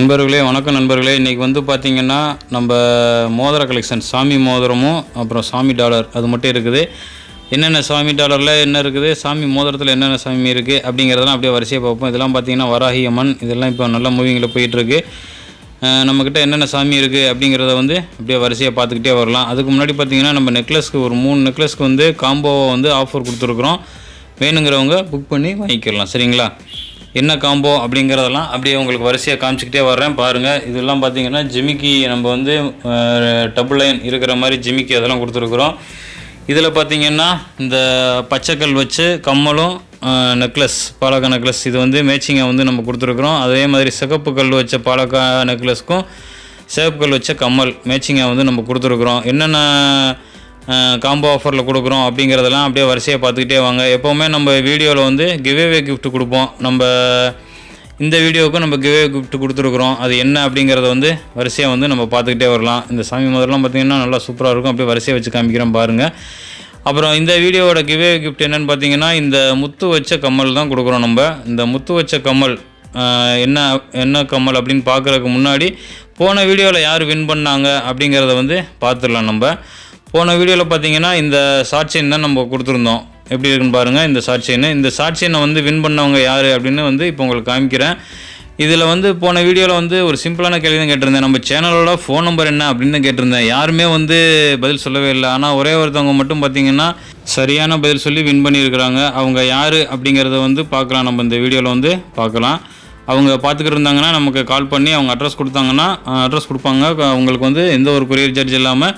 நண்பர்களே வணக்கம் நண்பர்களே. இன்றைக்கி வந்து பார்த்திங்கன்னா நம்ம மோதிர கலெக்ஷன் சாமி மோதிரமும் அப்புறம் சாமி டாலர் அது மட்டும் இருக்குது. என்னென்ன சாமி டாலரில் என்ன இருக்குது சாமி மோதிரத்தில் என்னென்ன சாமி இருக்குது அப்படிங்கிறதெல்லாம் அப்படியே வரிசையாக பார்ப்போம். இதெல்லாம் பார்த்திங்கன்னா வராகி அம்மன் இதெல்லாம் இப்போ நல்ல மூவிங்கில் போயிட்டுருக்கு. நம்மக்கிட்ட என்னென்ன சாமி இருக்குது அப்படிங்கிறத வந்து அப்படியே வரிசையாக பார்த்துக்கிட்டே வரலாம். அதுக்கு முன்னாடி பார்த்திங்கன்னா நம்ம நெக்லஸ்க்கு ஒரு மூணு நெக்லஸ்க்கு வந்து காம்போவை வந்து ஆஃபர் கொடுத்துருக்குறோம். வேணுங்கிறவங்க புக் பண்ணி வாங்கிக்கலாம். சரிங்களா? என்ன காம்போ அப்படிங்கிறதெல்லாம் அப்படியே உங்களுக்கு வரிசையாக காமிச்சிக்கிட்டே வர்றேன். பாருங்கள் இதெல்லாம் பார்த்தீங்கன்னா ஜிமிக்கி நம்ம வந்து டபுள் லைன் இருக்கிற மாதிரி ஜிமிக்கி அதெல்லாம் கொடுத்துருக்குறோம். இதில் பார்த்தீங்கன்னா இந்த பச்சைக்கல் வச்சு கம்மலும் நெக்லஸ் பாலக்கா நெக்லஸ் இது வந்து மேட்சிங்காக வந்து நம்ம கொடுத்துருக்குறோம். அதே மாதிரி சிகப்பு கல் வச்ச பாலக்கா நெக்லஸ்க்கும் சிவப்பு கல் வச்ச கம்மல் மேட்சிங்காக வந்து நம்ம கொடுத்துருக்குறோம். என்னென்ன காம்போ ஆஃபரில் கொடுக்குறோம் அப்படிங்கிறதெல்லாம் அப்படியே வரிசையாக பார்த்துக்கிட்டே வாங்க. எப்போவுமே நம்ம வீடியோவில் வந்து கிவ்வே கிஃப்ட்டு கொடுப்போம். நம்ம இந்த வீடியோவுக்கு நம்ம கிவ்வே கிஃப்ட் கொடுத்துருக்குறோம். அது என்ன அப்படிங்கிறத வந்து வரிசையாக வந்து நம்ம பார்த்துக்கிட்டே வரலாம். இந்த சாமி முதல்லாம் பார்த்திங்கன்னா நல்லா சூப்பராக இருக்கும். அப்படியே வரிசையாக வச்சு காமிக்கிறோம் பாருங்கள் அப்புறம் இந்த வீடியோவோட கிவ்வே கிஃப்ட் என்னென்னு பார்த்தீங்கன்னா இந்த முத்து வச்ச கம்மல் தான் கொடுக்குறோம் நம்ம. இந்த முத்து வச்ச கம்மல் என்ன என்ன கம்மல் அப்படின்னு பார்க்குறதுக்கு முன்னாடி போன வீடியோவில் யார் வின் பண்ணாங்க அப்படிங்கிறத வந்து பார்த்துடலாம் நம்ம. போன வீடியோவில் பார்த்தீங்கன்னா இந்த ஷார்ட் செயின் தான் நம்ம கொடுத்துருந்தோம். எப்படி இருக்குன்னு பாருங்கள் இந்த ஷார்ட் செயின் இந்த ஷார்ட் செயினை வந்து வின் பண்ணவங்க யார் அப்படின்னு வந்து இப்போ உங்களுக்கு காமிக்கிறேன். இதில் வந்து போன வீடியோவில் வந்து ஒரு சிம்பிளான கேள்வி தான் கேட்டிருந்தேன். நம்ம சேனலோட ஃபோன் நம்பர் என்ன அப்படின்னு தான் கேட்டிருந்தேன். யாருமே வந்து பதில் சொல்லவே இல்லை. ஆனால் ஒரே ஒருத்தவங்க மட்டும் பார்த்தீங்கன்னா சரியான பதில் சொல்லி வின் பண்ணியிருக்கிறாங்க. அவங்க யார் அப்படிங்கிறத வந்து பார்க்கலாம். நம்ம இந்த வீடியோவில் வந்து பார்க்கலாம். அவங்க பார்த்துக்கிட்டு இருந்தாங்கன்னா நமக்கு கால் பண்ணி அவங்க அட்ரஸ் கொடுத்தாங்கன்னா அட்ரஸ் கொடுப்பாங்க. அவங்களுக்கு வந்து எந்த ஒரு கொரியர் சார்ஜ் இல்லாமல்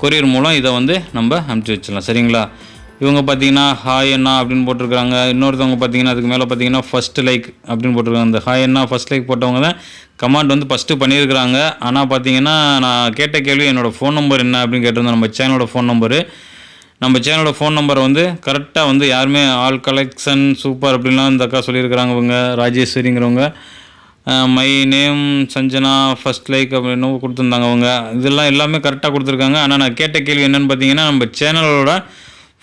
கொரியர் மூலம் இதை வந்து நம்ம அனுப்பிச்சி வச்சிடலாம். சரிங்களா? இவங்க பார்த்தீங்கன்னா ஹாய் அண்ணா அப்படின்னு போட்டிருக்காங்க இன்னொருத்தவங்க பார்த்தீங்கன்னா அதுக்கு மேலே பார்த்தீங்கன்னா ஃபஸ்ட் லைக் அப்படின்னு போட்டிருக்காங்க. அந்த ஹாய் அண்ணா ஃபஸ்ட் லைக் போட்டவங்க தான் கமெண்ட் வந்து ஃபஸ்ட்டு பண்ணியிருக்கிறாங்க. ஆனால் பார்த்தீங்கன்னா நான் கேட்ட கேள்வி என்னோடய ஃபோன் நம்பர் என்ன அப்படின்னு கேட்டிருந்தேன் நம்ம சேனலோட ஃபோன் நம்பரு நம்ம சேனலோட ஃபோன் நம்பரை வந்து கரெக்டாக வந்து யாருமே ஆல் கலெக்ஷன் சூப்பர் அப்படின்லாம் இந்த அக்கா சொல்லியிருக்கிறாங்க இவங்க ராஜேஸ்வரிங்கிறவங்க. My name Sanjana first like அப்படின்னு கொடுத்துருந்தாங்க அவங்க. இதெல்லாம் எல்லாமே கரெக்டாக கொடுத்துருக்காங்க. ஆனால் நான் கேட்ட கேள்வி என்னென்னு பார்த்தீங்கன்னா நம்ம சேனலோட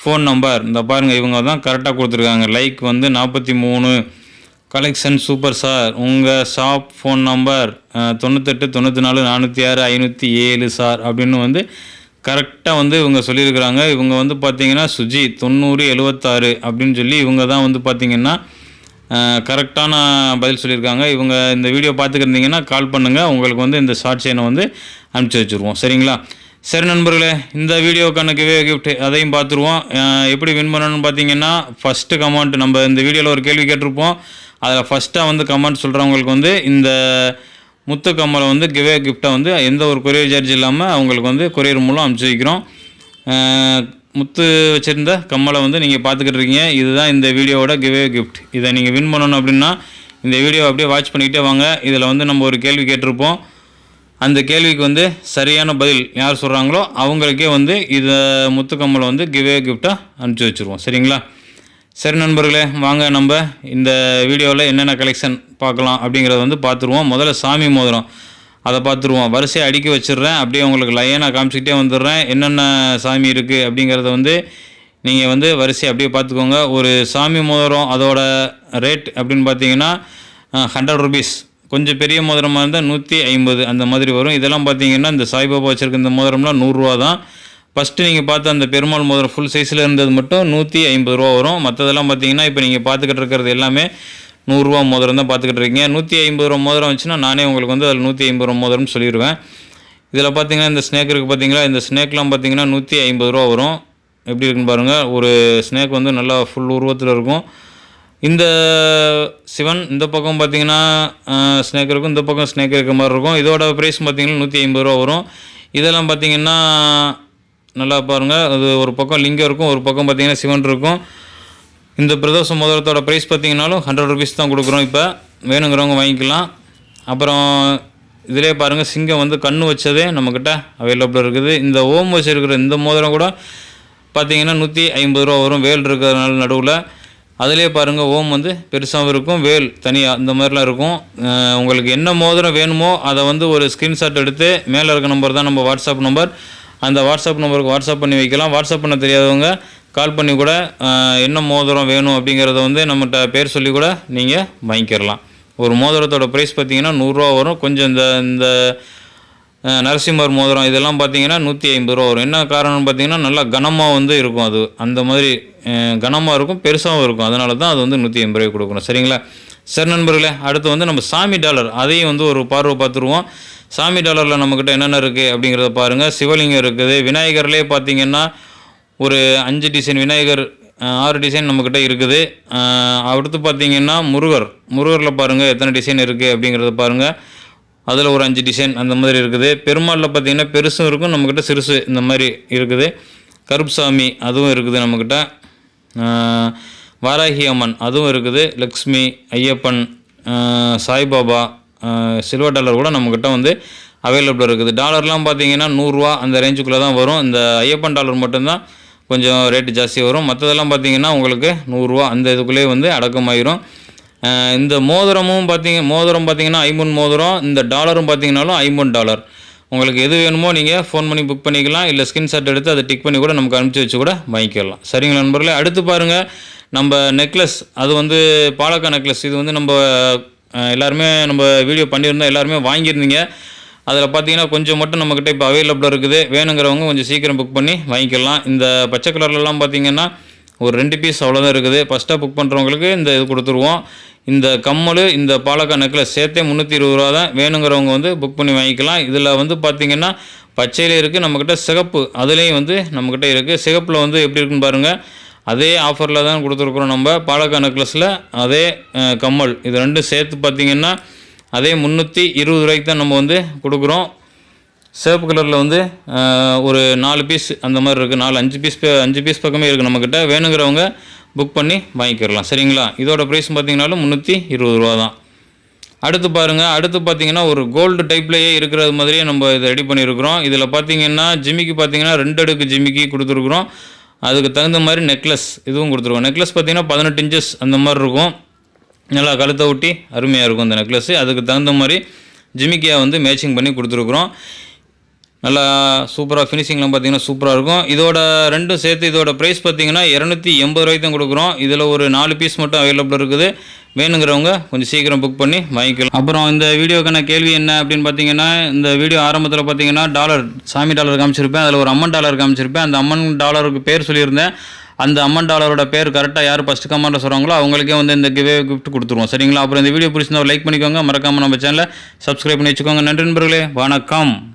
ஃபோன் நம்பர் இந்த பாருங்கள் இவங்க தான் கரெக்டாக கொடுத்துருக்காங்க. லைக் வந்து நாற்பத்தி மூணு. கலெக்ஷன் சூப்பர் சார் உங்கள் ஷாப் ஃபோன் நம்பர் தொண்ணூத்தெட்டு தொண்ணூற்றி நாலு நானூற்றி ஆறு ஐநூற்றி ஏழு சார் அப்படின்னு வந்து கரெக்டாக வந்து இவங்க சொல்லியிருக்கிறாங்க. இவங்க வந்து பார்த்திங்கன்னா சுஜி தொண்ணூறு எழுவத்தாறு அப்படின்னு சொல்லி இவங்க தான் வந்து பார்த்திங்கன்னா கரெக்டான பதில் சொல்லியிருக்காங்க. இவங்க இந்த வீடியோ பார்த்துக்கிருந்தீங்கன்னா கால் பண்ணுங்கள் உங்களுக்கு வந்து இந்த ஷார்ட் செயினை வந்து அனுப்பிச்சி வச்சுருவோம். சரிங்களா? சரி நண்பர்களே இந்த வீடியோக்கான கிவே கிஃப்ட் அதையும் பார்த்துருவோம். எப்படி வின் பண்ணணும்னு பார்த்தீங்கன்னா ஃபஸ்ட்டு கமெண்ட் நம்ம இந்த வீடியோவில் ஒரு கேள்வி கேட்டிருப்போம். அதில் ஃபஸ்ட்டாக வந்து கமெண்ட் சொல்கிறவங்களுக்கு வந்து இந்த முத்து கம்மலை வந்து கிவே கிஃப்ட்டை வந்து எந்த ஒரு கொரியர் சார்ஜ் இல்லாமல் அவங்களுக்கு வந்து கொரியர் மூலம் அனுப்பிச்சி வைக்கிறோம். முத்து வச்சுருந்த கம்மலை வந்து நீங்கள் பார்த்துக்கிட்டு இருக்கீங்க. இதுதான் இந்த வீடியோவோட கிவே கிஃப்ட் இதை நீங்கள் வின் பண்ணணும் அப்படின்னா இந்த வீடியோ அப்படியே வாட்ச் பண்ணிக்கிட்டே வாங்க. இதில் வந்து நம்ம ஒரு கேள்வி கேட்டிருப்போம். அந்த கேள்விக்கு வந்து சரியான பதில் யார் சொல்கிறாங்களோ அவங்களுக்கே வந்து இதை முத்துக்கம்மலை வந்து கிவ்வே கிஃப்டாக அனுப்பிச்சி வச்சுருவோம். சரிங்களா? சரி நண்பர்களே வாங்க நம்ம இந்த வீடியோவில் என்னென்ன கலெக்ஷன் பார்க்கலாம் அப்படிங்கிறத வந்து பார்த்துருவோம். முதல்ல சாமி மோதிரம். அதை பார்த்துருவோம். வரிசையை அடுக்கி வச்சிடுறேன். அப்படியே உங்களுக்கு லைனாக காமிச்சிக்கிட்டே வந்துடுறேன். என்னென்ன சாமி இருக்குது அப்படிங்கிறத வந்து நீங்கள் வந்து வரிசையை அப்படியே பார்த்துக்கோங்க. ஒரு சாமி மோதிரம் அதோட ரேட் அப்படின்னு பார்த்தீங்கன்னா ஹண்ட்ரட் ருபீஸ் கொஞ்சம் பெரிய மோதிரமாக இருந்தால் நூற்றி ஐம்பது அந்த மாதிரி வரும். இதெல்லாம் பார்த்தீங்கன்னா இந்த சாய்பாபா வச்சுருக்க இந்த மோதிரம்லாம் நூறுரூவா தான். ஃபஸ்ட்டு நீங்கள் பார்த்த அந்த பெருமாள் மோதிரம் ஃபுல் சைஸில் இருந்தது மட்டும் நூற்றி ஐம்பது ரூபா வரும். மற்றதெல்லாம் பார்த்தீங்கன்னா இப்போ நீங்கள் பார்த்துக்கிட்டு இருக்கிறது எல்லாமே நூறுரூவா மோதிரம் தான் பார்த்துக்கிட்டு இருக்கீங்க. நூற்றி ஐம்பது ரூபா மோதிரம் வச்சுன்னா நானே உங்களுக்கு வந்து அதில் நூற்றி ஐம்பது ரூபா மோதிரம்னு சொல்லிடுவேன் இதில் பார்த்தீங்கன்னா இந்த ஸ்னேக் இருக்குது பார்த்தீங்களா இந்த ஸ்னேக்லாம் பார்த்தீங்கன்னா நூற்றி ஐம்பது ரூபா வரும். எப்படி இருக்குன்னு பாருங்கள் ஒரு ஸ்னேக் வந்து நல்லா ஃபுல் உருவத்தில் இருக்கும். இந்த சிவன் இந்த பக்கம் பார்த்தீங்கன்னா ஸ்னேக் இருக்கும். இந்த பக்கம் ஸ்னேக் இருக்க மாதிரி இருக்கும். இதோட ப்ரைஸ் பார்த்தீங்கன்னா நூற்றி ஐம்பது ரூபா வரும். இதெல்லாம் பார்த்தீங்கன்னா நல்லா பாருங்கள் அது ஒரு பக்கம் லிங்கம் இருக்கும். ஒரு பக்கம் பார்த்தீங்கன்னா சிவன் இருக்கும். இந்த பிரதோஷ மோதிரத்தோட ப்ரைஸ் பார்த்தீங்கன்னாலும் ஹண்ட்ரட் ருபீஸ் தான் கொடுக்குறோம் இப்போ. வேணுங்கிறவங்க வாங்கிக்கலாம். அப்புறம் இதிலே பாருங்கள் சிங்கம் வந்து கண்ணு வச்சதே நம்மக்கிட்ட அவைலபிள் இருக்குது. இந்த ஓம் வச்சுருக்கிற இந்த மோதிரம் கூட பார்த்தீங்கன்னா நூற்றி ஐம்பது ரூபா வரும். வேல் இருக்கிறதுனால நடுவில். அதிலே பாருங்கள் ஓம் வந்து பெருசாகவும் இருக்கும். வேல் தனியாக இந்த மாதிரிலாம் இருக்கும். உங்களுக்கு என்ன மோதிரம் வேணுமோ அதை வந்து ஒரு ஸ்க்ரீன்ஷாட் எடுத்து மேலே இருக்க நம்பர் தான் நம்ம வாட்ஸ்அப் நம்பர் அந்த வாட்ஸ்அப் நம்பருக்கு வாட்ஸ்அப் பண்ணி வைக்கலாம். வாட்ஸ்அப் பண்ண தெரியாதவங்க கால் பண்ணி கூட என்ன மோதிரம் வேணும் அப்படிங்கிறத வந்து நம்மகிட்ட பேர் சொல்லி கூட நீங்கள் வாங்கிக்கிறலாம். ஒரு மோதிரத்தோட ப்ரைஸ் பார்த்தீங்கன்னா நூறுரூவா வரும். கொஞ்சம் இந்த இந்த நரசிம்மர் மோதிரம் இதெல்லாம் பார்த்தீங்கன்னா நூற்றி ஐம்பது ரூபா வரும். என்ன காரணம்னு பார்த்தீங்கன்னா நல்லா கனமாக வந்து இருக்கும் அது. அந்த மாதிரி கனமாக இருக்கும் பெருசாகவும் இருக்கும். அதனால தான் அது வந்து நூற்றி ஐம்பது ரூபாய் கொடுக்கணும். சரிங்களா? சரி நண்பர்களே அடுத்து வந்து நம்ம சாமி டாலர். அதையும் வந்து ஒரு பார்வை பார்த்துருவோம். சாமி டாலரில் நம்மக்கிட்ட என்னென்ன இருக்குது அப்படிங்கிறத பாருங்கள் சிவலிங்கம் இருக்குது. விநாயகர்லேயே பார்த்தீங்கன்னா ஒரு அஞ்சு டிசைன் விநாயகர் ஆறு டிசைன் நம்மக்கிட்ட இருக்குது. அடுத்து பார்த்தீங்கன்னா முருகர். முருகரில் பாருங்கள் எத்தனை டிசைன் இருக்குது அப்படிங்கிறத பாருங்கள் அதில் ஒரு அஞ்சு டிசைன் அந்த மாதிரி இருக்குது. பெருமாளில் பார்த்தீங்கன்னா பெருசும் இருக்கும் நம்மக்கிட்ட சிறுசு இந்த மாதிரி இருக்குது. கருப்சாமி அதுவும் இருக்குது நம்மக்கிட்ட வாராகி அம்மன் அதுவும் இருக்குது. லக்ஷ்மி ஐயப்பன் சாய்பாபா சில்வர் டாலர் கூட நம்மக்கிட்ட வந்து அவைலபிள் இருக்குது. டாலர்லாம் பார்த்தீங்கன்னா நூறுரூவா அந்த ரேஞ்சுக்குள்ளே தான் வரும். இந்த ஐயப்பன் டாலர் மட்டும்தான் கொஞ்சம் ரேட்டு ஜாஸ்தி வரும். மற்றதெல்லாம் பார்த்தீங்கன்னா உங்களுக்கு நூறுரூவா அந்த இதுக்குள்ளேயே வந்து அடக்கமாயிரும். இந்த மோதிரமும் பார்த்தீங்க மோதிரம் பார்த்தீங்கன்னா ஐம்பொன் மோதிரம் இந்த டாலரும் பார்த்தீங்கன்னாலும் ஐம்பொன் டாலர். உங்களுக்கு எது வேணுமோ நீங்கள் ஃபோன் பண்ணி புக் பண்ணிக்கலாம். இல்லை ஸ்கிரீன்ஷாட் எடுத்து அதை டிக் பண்ணி கூட நமக்கு அனுப்பிச்சி வச்சு கூட வாங்கிக்கலாம். சரிங்களா நண்பர்களே அடுத்து பாருங்கள் நம்ம நெக்லஸ் அது வந்து பாலக்கா நெக்லஸ் இது வந்து நம்ம எல்லாருமே நம்ம வீடியோ பண்ணியிருந்தோம் எல்லாருமே வாங்கியிருந்தீங்க. அதில் பார்த்தீங்கன்னா கொஞ்சம் மட்டும் நம்மக்கிட்ட இப்போ அவைலபிளாக இருக்குது. வேணுங்கிறவங்க கொஞ்சம் சீக்கிரம் புக் பண்ணி வாங்கிக்கலாம். இந்த பச்சை கலர்லலாம் பார்த்தீங்கன்னா ஒரு ரெண்டு பீஸ் அவ்வளோதான் இருக்குது. ஃபஸ்ட்டாக புக் பண்ணுறவங்களுக்கு இந்த இது கொடுத்துருவோம். இந்த கம்மல் இந்த பாலக்கா நெக்லஸ் சேர்த்தே முந்நூற்றி இருபது ரூபா தான் வேணுங்கிறவங்க வந்து புக் பண்ணி வாங்கிக்கலாம். இதில் வந்து பார்த்தீங்கன்னா பச்சையிலே இருக்குது நம்மக்கிட்ட சிகப்பு அதுலேயும் வந்து நம்மக்கிட்ட இருக்குது சிகப்பில் வந்து எப்படி இருக்குன்னு பாருங்கள் அதே ஆஃபரில் தான் கொடுத்துருக்குறோம் நம்ம பாலக்கா நெக்லஸில் அதே கம்மல் இது ரெண்டும் சேர்த்து பார்த்தீங்கன்னா அதே முந்நூற்றி இருபது ரூபாய்க்கு தான் நம்ம வந்து கொடுக்குறோம். சிவப்பு கலரில் வந்து ஒரு நாலு பீஸ் அந்த மாதிரி இருக்குது நாலு அஞ்சு பீஸ் அஞ்சு பீஸ் பக்கமே இருக்குது நம்மக்கிட்ட வேணுங்கிறவங்க புக் பண்ணி வாங்கிக்கிறலாம் சரிங்களா? இதோட ப்ரைஸ் பார்த்திங்கனாலும் முந்நூற்றி இருபது ரூபா தான். அடுத்து பாருங்கள் அடுத்து பார்த்தீங்கன்னா ஒரு கோல்டு டைப்லேயே இருக்கிறது மாதிரியே நம்ம இதை ரெடி பண்ணியிருக்கிறோம். இதில் பார்த்தீங்கன்னா ஜிமிக்கு பார்த்தீங்கன்னா ரெண்டு அடுக்கு ஜிமிக்கு கொடுத்துருக்குறோம். அதுக்கு தகுந்த மாதிரி நெக்லஸ் இதுவும் கொடுத்துருக்கோம். நெக்லஸ் பார்த்தீங்கன்னா பதினெட்டு இன்ச்சஸ் அந்த மாதிரி இருக்கும். நல்லா கழுத்தை ஒட்டி அருமையாக இருக்கும் இந்த நெக்லஸ்ஸு அதுக்கு தகுந்த மாதிரி ஜிமிக்கியாக வந்து மேட்சிங் பண்ணி கொடுத்துருக்குறோம். நல்லா சூப்பராக ஃபினிஷிங்லாம் பார்த்தீங்கன்னா சூப்பராக இருக்கும். இதோட ரெண்டும் சேர்த்து இதோட ப்ரைஸ் பார்த்தீங்கன்னா இரநூத்தி எண்பது ரூபாய்க்கு தான் கொடுக்குறோம். இதில் ஒரு நாலு பீஸ் மட்டும் அவைலபிள் இருக்குது. வேணுங்கிறவங்க கொஞ்சம் சீக்கிரம் புக் பண்ணி வாங்கிக்கலாம். அப்புறம் இந்த வீடியோக்கான கேள்வி என்ன அப்படின்னு பார்த்தீங்கன்னா இந்த வீடியோ ஆரம்பத்தில் பார்த்தீங்கன்னா டாலர் சாமி டாலர் காமிச்சிருப்பேன். அதில் ஒரு அம்மன் டாலர் காமிச்சிருப்பேன். அந்த அம்மன் டாலருக்கு பேர் சொல்லியிருந்தேன். அந்த அம்மன் டாலரோட பேர் கரெக்டாக யார் ஃபஸ்ட்டு கமெண்ட்டில் சொல்கிறாங்களோ அவங்களுக்கே வந்து இந்த கிவே கிஃப்ட் கொடுத்துருவோம். சரிங்களா? அப்புறம் இந்த வீடியோ பிடிச்சிருந்தா லைக் பண்ணிக்கோங்க. மறக்காமல் நம்ம சேனலை சப்ஸ்கிரைப் பண்ணி வச்சுக்கோங்க. நன்றி நண்பர்களே. வணக்கம்.